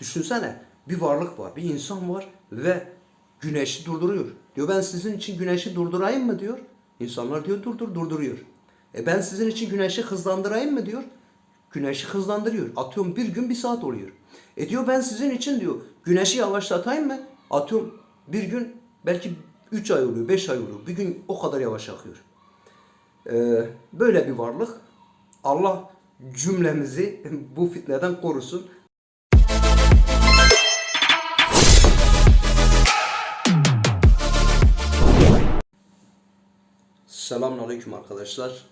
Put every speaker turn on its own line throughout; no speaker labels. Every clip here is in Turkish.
Düşünsene bir varlık var, bir insan var ve güneşi durduruyor. Diyor ben sizin için güneşi durdurayım mı diyor. İnsanlar diyor durdur durduruyor. E ben sizin için güneşi hızlandırayım mı diyor. Güneşi hızlandırıyor. Atıyorum bir gün bir saat oluyor. E diyor ben sizin için diyor güneşi yavaşlatayım mı? Atıyorum bir gün belki 3 ay oluyor, 5 ay oluyor. Bir gün o kadar yavaş akıyor. Ee, böyle bir varlık. Allah cümlemizi bu fitneden korusun. Selamünaleyküm arkadaşlar.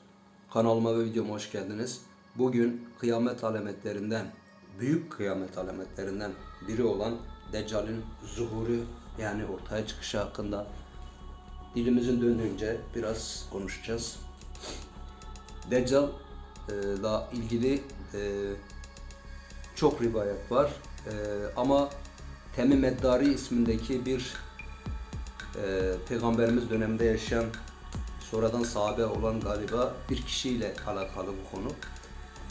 Kanalıma ve videoma hoş geldiniz. Bugün kıyamet alametlerinden, büyük kıyamet alametlerinden biri olan Deccal'in zuhuru yani ortaya çıkışı hakkında dilimizin döndüğünce biraz konuşacağız. Deccal'la ilgili e, çok rivayet var. E, ama Temim Eddari ismindeki bir e, peygamberimiz döneminde yaşayan sonradan sahabe olan galiba bir kişiyle alakalı bu konu.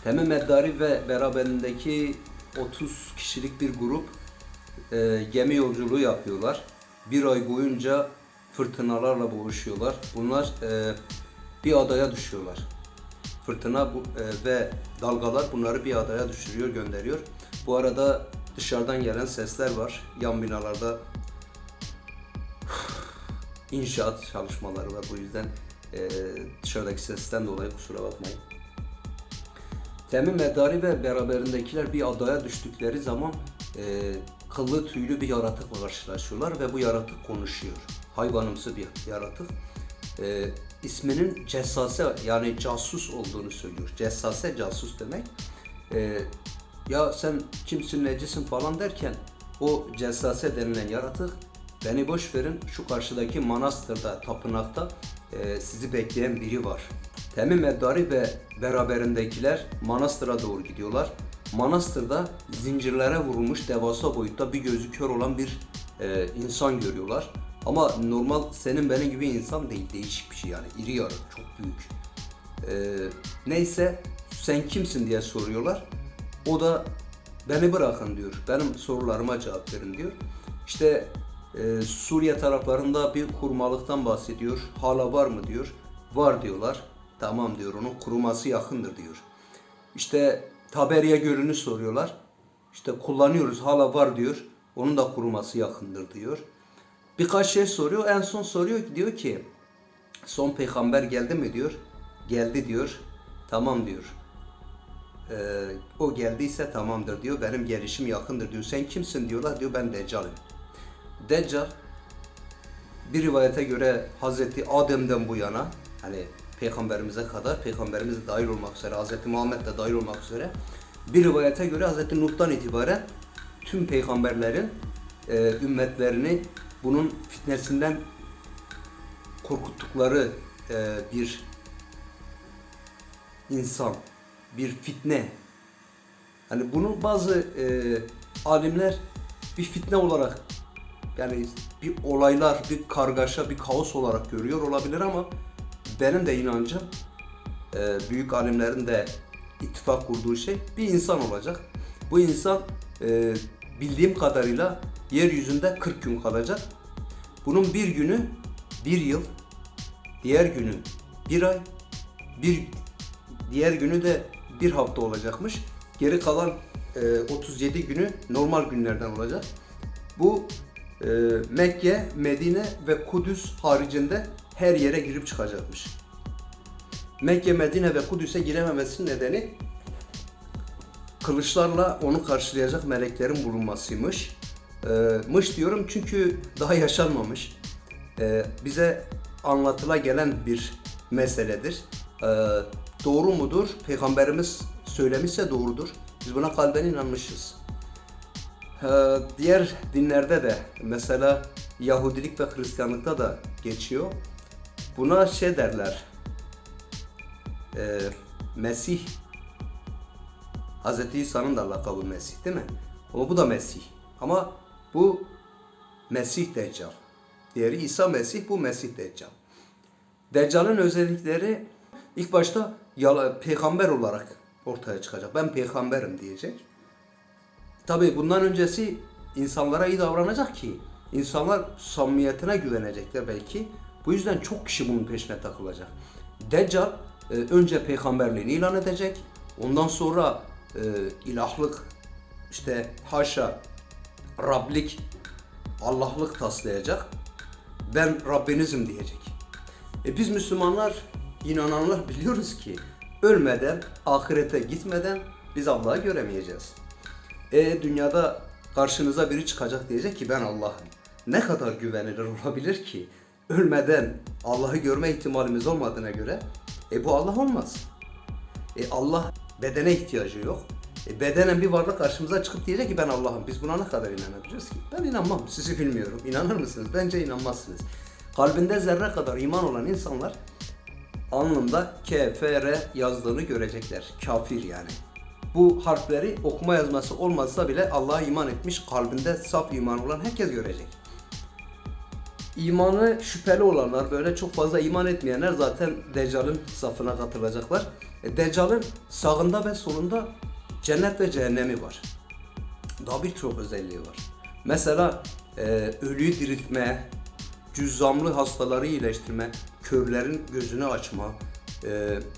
Temim Eddari ve beraberindeki 30 kişilik bir grup e, gemi yolculuğu yapıyorlar. Bir ay boyunca fırtınalarla boğuşuyorlar. Bunlar e, bir adaya düşüyorlar. Fırtına bu, e, ve dalgalar bunları bir adaya düşürüyor, gönderiyor. Bu arada dışarıdan gelen sesler var. Yan binalarda inşaat çalışmaları var. Bu yüzden e, dışarıdaki sesten dolayı kusura bakmayın. Temim Medari ve beraberindekiler bir adaya düştükleri zaman e, kıllı tüylü bir yaratıkla karşılaşıyorlar ve bu yaratık konuşuyor. Hayvanımsı bir yaratık. E, isminin cessase yani casus olduğunu söylüyor. Cessase casus demek. E, ya sen kimsin necisin falan derken o cessase denilen yaratık beni boş verin şu karşıdaki manastırda tapınakta e, sizi bekleyen biri var. Temim Eddari ve beraberindekiler manastıra doğru gidiyorlar. Manastırda zincirlere vurulmuş devasa boyutta bir gözü kör olan bir e, insan görüyorlar. Ama normal senin benim gibi insan değil, değişik bir şey yani iri yarı, çok büyük. E, neyse sen kimsin diye soruyorlar. O da beni bırakın diyor. Benim sorularıma cevap verin diyor. İşte e, Suriye taraflarında bir kurmalıktan bahsediyor. Hala var mı diyor. Var diyorlar. Tamam diyor onun kuruması yakındır diyor. İşte Taberiye Gölü'nü soruyorlar. İşte kullanıyoruz hala var diyor. Onun da kuruması yakındır diyor. Birkaç şey soruyor. En son soruyor diyor ki son peygamber geldi mi diyor. Geldi diyor. Tamam diyor. Ee, o geldiyse tamamdır diyor. Benim gelişim yakındır diyor. Sen kimsin diyorlar. Diyor ben Deccal'im. Deccal bir rivayete göre Hazreti Adem'den bu yana hani peygamberimize kadar peygamberimiz de dahil olmak üzere Hazreti Muhammed de dahil olmak üzere bir rivayete göre Hazreti Nuh'tan itibaren tüm peygamberlerin e, ümmetlerini bunun fitnesinden korkuttukları e, bir insan, bir fitne. Hani bunu bazı e, alimler bir fitne olarak yani bir olaylar, bir kargaşa, bir kaos olarak görüyor olabilir ama benim de inancım e, büyük alimlerin de ittifak kurduğu şey bir insan olacak. Bu insan e, bildiğim kadarıyla yeryüzünde 40 gün kalacak. Bunun bir günü bir yıl, diğer günü bir ay, bir diğer günü de bir hafta olacakmış. Geri kalan e, 37 günü normal günlerden olacak. Bu e, Mekke, Medine ve Kudüs haricinde her yere girip çıkacakmış. Mekke, Medine ve Kudüs'e girememesinin nedeni kılıçlarla onu karşılayacak meleklerin bulunmasıymış. Ee, mış diyorum çünkü daha yaşanmamış. Ee, bize anlatıla gelen bir meseledir. Ee, doğru mudur? Peygamberimiz söylemişse doğrudur. Biz buna kalben inanmışız. Ee, diğer dinlerde de mesela Yahudilik ve Hristiyanlıkta da geçiyor. Buna şey derler. Ee, Mesih Hz. İsa'nın da lakabı Mesih değil mi? Ama bu da Mesih. Ama bu Mesih Deccal. Diğeri İsa Mesih, bu Mesih Deccal. Deccal'ın özellikleri ilk başta peygamber olarak ortaya çıkacak. Ben peygamberim diyecek. Tabii bundan öncesi insanlara iyi davranacak ki insanlar samimiyetine güvenecekler belki. Bu yüzden çok kişi bunun peşine takılacak. Deccal e, önce peygamberliğini ilan edecek. Ondan sonra e, ilahlık, işte haşa, Rablik, Allah'lık taslayacak. Ben Rabbinizim diyecek. E biz Müslümanlar, inananlar biliyoruz ki ölmeden, ahirete gitmeden biz Allah'ı göremeyeceğiz. E dünyada karşınıza biri çıkacak diyecek ki ben Allah'ım. Ne kadar güvenilir olabilir ki? Ölmeden Allah'ı görme ihtimalimiz olmadığına göre e bu Allah olmaz. E Allah bedene ihtiyacı yok. E bedenen bir varlık karşımıza çıkıp diyecek ki ben Allah'ım. Biz buna ne kadar inanabiliriz ki? Ben inanmam. Sizi bilmiyorum. İnanır mısınız? Bence inanmazsınız. Kalbinde zerre kadar iman olan insanlar alnında KFR yazdığını görecekler. Kafir yani. Bu harfleri okuma yazması olmazsa bile Allah'a iman etmiş, kalbinde saf iman olan herkes görecek. İmanı şüpheli olanlar, böyle çok fazla iman etmeyenler zaten Deccal'ın safına katılacaklar. E, Deccal'ın sağında ve solunda cennet ve cehennemi var. Daha birçok özelliği var. Mesela e, ölüyü diriltme, cüzzamlı hastaları iyileştirme, körlerin gözünü açma, e,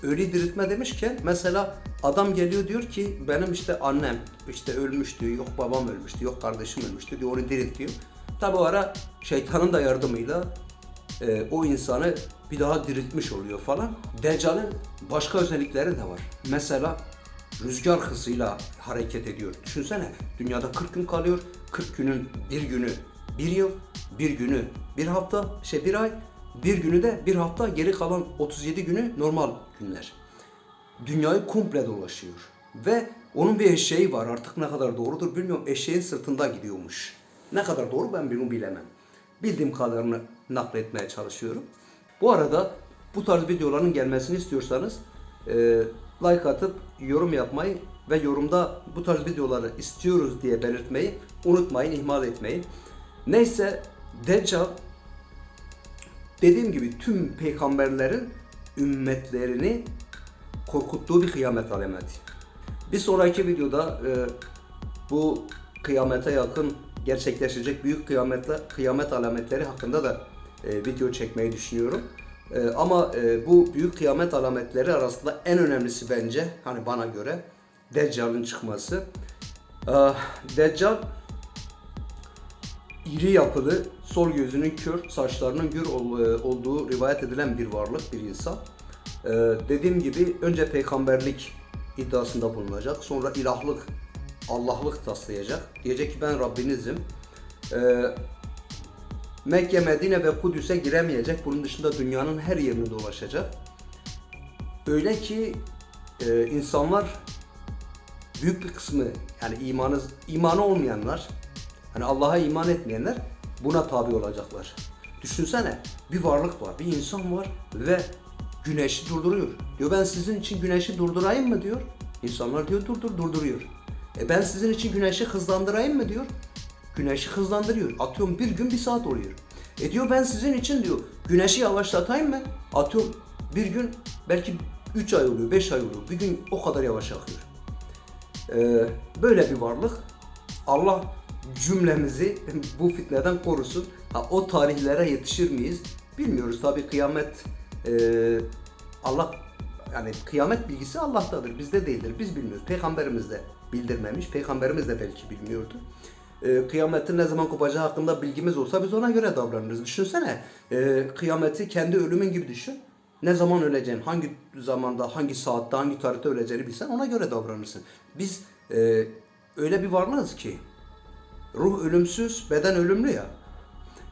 ölü diriltme demişken mesela adam geliyor diyor ki benim işte annem işte ölmüş diyor, yok babam ölmüştü, yok kardeşim ölmüştü diyor, onu diriltiyor. Tabi o ara şeytanın da yardımıyla e, o insanı bir daha diriltmiş oluyor falan. Deccal'in başka özellikleri de var. Mesela rüzgar hızıyla hareket ediyor. Düşünsene dünyada 40 gün kalıyor. 40 günün bir günü bir yıl, bir günü bir hafta, şey bir ay, bir günü de bir hafta, geri kalan 37 günü normal günler. Dünyayı komple dolaşıyor. Ve onun bir eşeği var artık ne kadar doğrudur bilmiyorum. Eşeğin sırtında gidiyormuş. Ne kadar doğru ben bunu bilemem. Bildiğim kadarını nakletmeye çalışıyorum. Bu arada bu tarz videoların gelmesini istiyorsanız e, like atıp yorum yapmayı ve yorumda bu tarz videoları istiyoruz diye belirtmeyi unutmayın, ihmal etmeyin. Neyse Deccal dediğim gibi tüm peygamberlerin ümmetlerini korkuttuğu bir kıyamet alameti. Bir sonraki videoda e, bu kıyamete yakın gerçekleşecek büyük kıyametler, kıyamet alametleri hakkında da e, video çekmeyi düşünüyorum. E, ama e, bu büyük kıyamet alametleri arasında en önemlisi bence hani bana göre Deccal'ın çıkması. E, Deccal iri yapılı, sol gözünün kör, saçlarının gür e, olduğu rivayet edilen bir varlık, bir insan. Ee, dediğim gibi önce peygamberlik iddiasında bulunacak, sonra ilahlık, Allah'lık taslayacak. Diyecek ki ben Rabbinizim. Ee, Mekke, Medine ve Kudüs'e giremeyecek. Bunun dışında dünyanın her yerini dolaşacak. Öyle ki e, insanlar büyük bir kısmı yani imanı imanı olmayanlar hani Allah'a iman etmeyenler buna tabi olacaklar. Düşünsene bir varlık var, bir insan var ve güneşi durduruyor. Diyor ben sizin için güneşi durdurayım mı diyor. İnsanlar diyor durdur durduruyor. E ben sizin için güneşi hızlandırayım mı diyor. Güneşi hızlandırıyor. Atıyorum bir gün bir saat oluyor. E diyor ben sizin için diyor güneşi yavaşlatayım mı? Atıyorum bir gün belki 3 ay oluyor, 5 ay oluyor. Bir gün o kadar yavaş akıyor. Ee, böyle bir varlık. Allah cümlemizi bu fitneden korusun. Ha, o tarihlere yetişir miyiz? Bilmiyoruz tabii kıyamet e, Allah yani kıyamet bilgisi Allah'tadır. Bizde değildir. Biz bilmiyoruz. Peygamberimiz de bildirmemiş. Peygamberimiz de belki bilmiyordu. E, kıyametin ne zaman kopacağı hakkında bilgimiz olsa biz ona göre davranırız. Düşünsene e, kıyameti kendi ölümün gibi düşün. Ne zaman öleceğin, hangi zamanda, hangi saatte, hangi tarihte öleceğini bilsen ona göre davranırsın. Biz e, öyle bir varlığız ki ruh ölümsüz, beden ölümlü ya.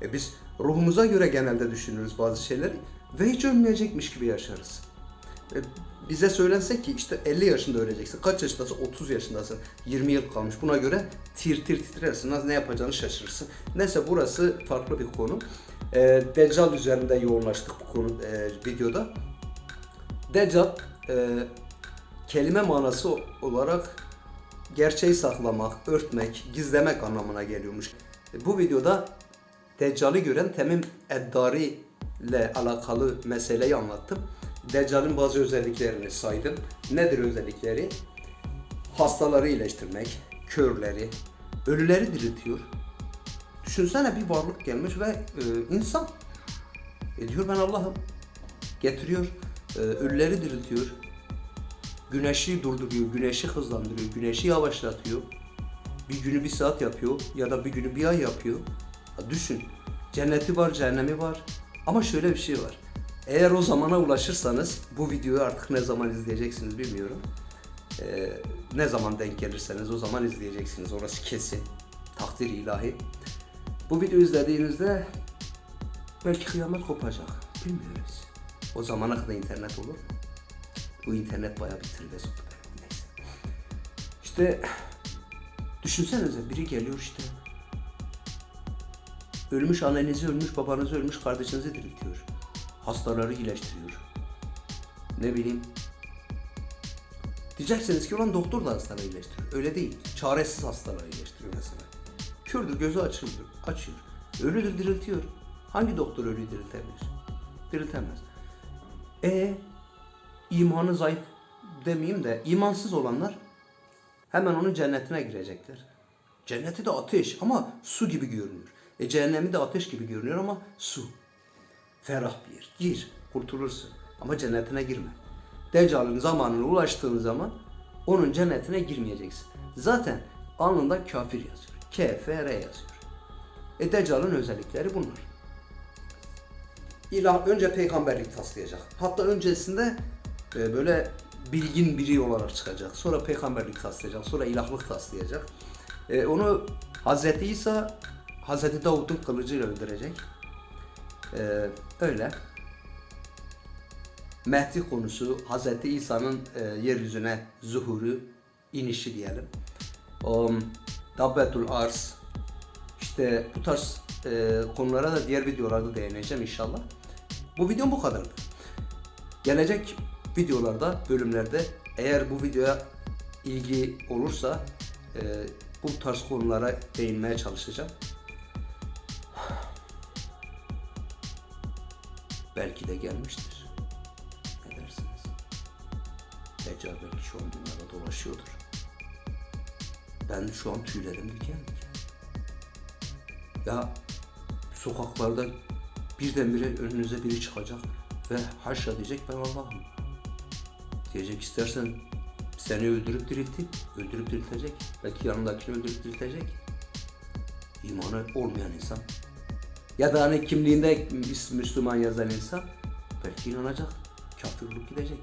E biz ruhumuza göre genelde düşünürüz bazı şeyleri ve hiç ölmeyecekmiş gibi yaşarız. E bize söylense ki işte 50 yaşında öleceksin. Kaç yaşındasın? 30 yaşındasın. 20 yıl kalmış. Buna göre tir tir titrersin. Ne yapacağını şaşırırsın. Neyse burası farklı bir konu. E, Deccal üzerinde yoğunlaştık bu konu e, videoda. Deccal e, kelime manası olarak gerçeği saklamak, örtmek, gizlemek anlamına geliyormuş. E, Bu videoda Deccal'i gören Temim Eddari ile alakalı meseleyi anlattım. Deccal'in bazı özelliklerini saydım. Nedir özellikleri? Hastaları iyileştirmek, körleri, Ölüleri diriltiyor. Düşünsene bir varlık gelmiş ve e, insan. E diyor ben Allah'ım. Getiriyor. e, ölüleri diriltiyor. Güneşi durduruyor, güneşi hızlandırıyor, güneşi yavaşlatıyor. Bir günü bir saat yapıyor ya da bir günü bir ay yapıyor. Ya düşün. Cenneti var, cehennemi var. Ama şöyle bir şey var. Eğer o zamana ulaşırsanız, bu videoyu artık ne zaman izleyeceksiniz bilmiyorum. Ee, ne zaman denk gelirseniz o zaman izleyeceksiniz. Orası kesin. Takdir ilahi. Bu videoyu izlediğinizde belki kıyamet kopacak. Bilmiyoruz. O zamana kadar internet olur. Bu internet bayağı soktu beni. Neyse. İşte düşünsenize biri geliyor işte. Ölmüş annenizi, ölmüş babanızı, ölmüş kardeşinizi diriltiyor. Hastaları iyileştiriyor. Ne bileyim. Diyeceksiniz ki olan doktor da hastaları iyileştiriyor. Öyle değil. Çaresiz hastaları iyileştiriyor mesela. Kördür, gözü açılıyor, açıyor. Ölüdür, diriltiyor. Hangi doktor ölüyü diriltebilir? Diriltemez. E imanı zayıf demeyeyim de imansız olanlar hemen onun cennetine girecekler. Cenneti de ateş ama su gibi görünüyor. E cehennemi de ateş gibi görünüyor ama su. Ferah bir yer. Gir, kurtulursun. Ama cennetine girme. Deccal'ın zamanına ulaştığın zaman onun cennetine girmeyeceksin. Zaten alnında kafir yazıyor. KFR yazıyor. E Deccal'ın özellikleri bunlar. İlah önce peygamberlik taslayacak. Hatta öncesinde e, böyle bilgin biri olarak çıkacak. Sonra peygamberlik taslayacak. Sonra ilahlık taslayacak. E, onu Hazreti İsa Hazreti Davud'un kılıcıyla öldürecek. E, öyle. Mehdi konusu Hazreti İsa'nın e, yeryüzüne zuhuru, inişi diyelim. O Dabbetul Arz işte bu tarz e, konulara da diğer videolarda değineceğim inşallah. Bu videom bu kadardı. Gelecek videolarda, bölümlerde eğer bu videoya ilgi olursa e, bu tarz konulara değinmeye çalışacağım. Belki de gelmiştir. Ne dersiniz? Deccal belki şu an dünyada dolaşıyordur. Ben şu an tüylerim diken diken. Ya sokaklarda birdenbire önünüze biri çıkacak ve haşa diyecek ben Allah'ım. Diyecek istersen seni öldürüp diriltti, öldürüp diriltecek. Belki yanındakini öldürüp diriltecek. İmanı olmayan insan. Ya da hani kimliğinde Müs- Müslüman yazan insan belki inanacak. Kafirlik gidecek.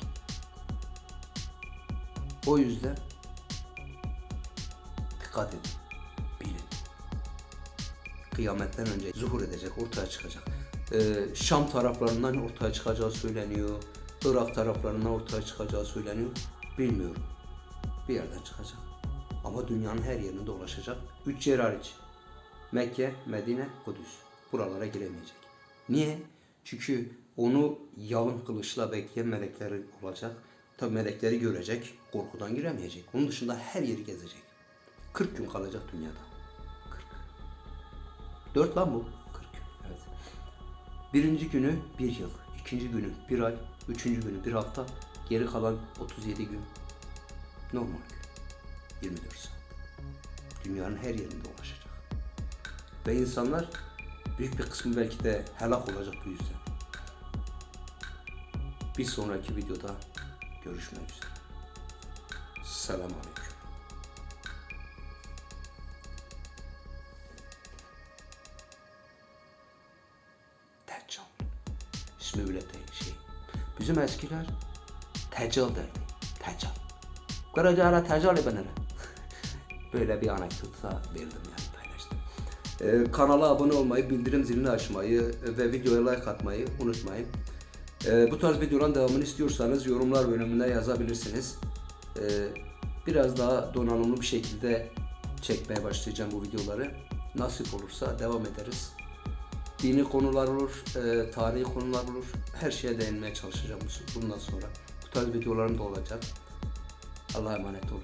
O yüzden dikkat edin. Bilin kıyametten önce zuhur edecek, ortaya çıkacak. Ee, Şam taraflarından ortaya çıkacağı söyleniyor. Irak taraflarından ortaya çıkacağı söyleniyor. Bilmiyorum. Bir yerden çıkacak. Ama dünyanın her yerinde dolaşacak. Üç yer hariç. Mekke, Medine, Kudüs. Buralara giremeyecek. Niye? Çünkü onu yalın kılıçla bekleyen melekleri olacak. Tabi melekleri görecek, korkudan giremeyecek. Onun dışında her yeri gezecek. 40 gün kalacak dünyada. 40. 4 lan bu. 40 gün. Evet. Birinci günü bir yıl. ikinci günü bir ay. Üçüncü günü bir hafta. Geri kalan 37 gün. Normal. 24 saat. Dünyanın her yerinde dolaşacak. Ve insanlar büyük bir kısmı belki de helak olacak bu yüzden. Bir sonraki videoda görüşmek üzere. Selamun Aleyküm. Deccal. İsmi öyle değil şey. Bizim eskiler Teccal derdi. Teccal. Karacaara Teccal ben hele. Böyle bir anekdota verdim yani. Ee, kanala abone olmayı, bildirim zilini açmayı ve videoya like atmayı unutmayın. Ee, bu tarz videoların devamını istiyorsanız yorumlar bölümünde yazabilirsiniz. Ee, biraz daha donanımlı bir şekilde çekmeye başlayacağım bu videoları. Nasip olursa devam ederiz. Dini konular olur, e, tarihi konular olur. Her şeye değinmeye çalışacağım bu- bundan sonra. Bu tarz videolarım da olacak. Allah'a emanet olun.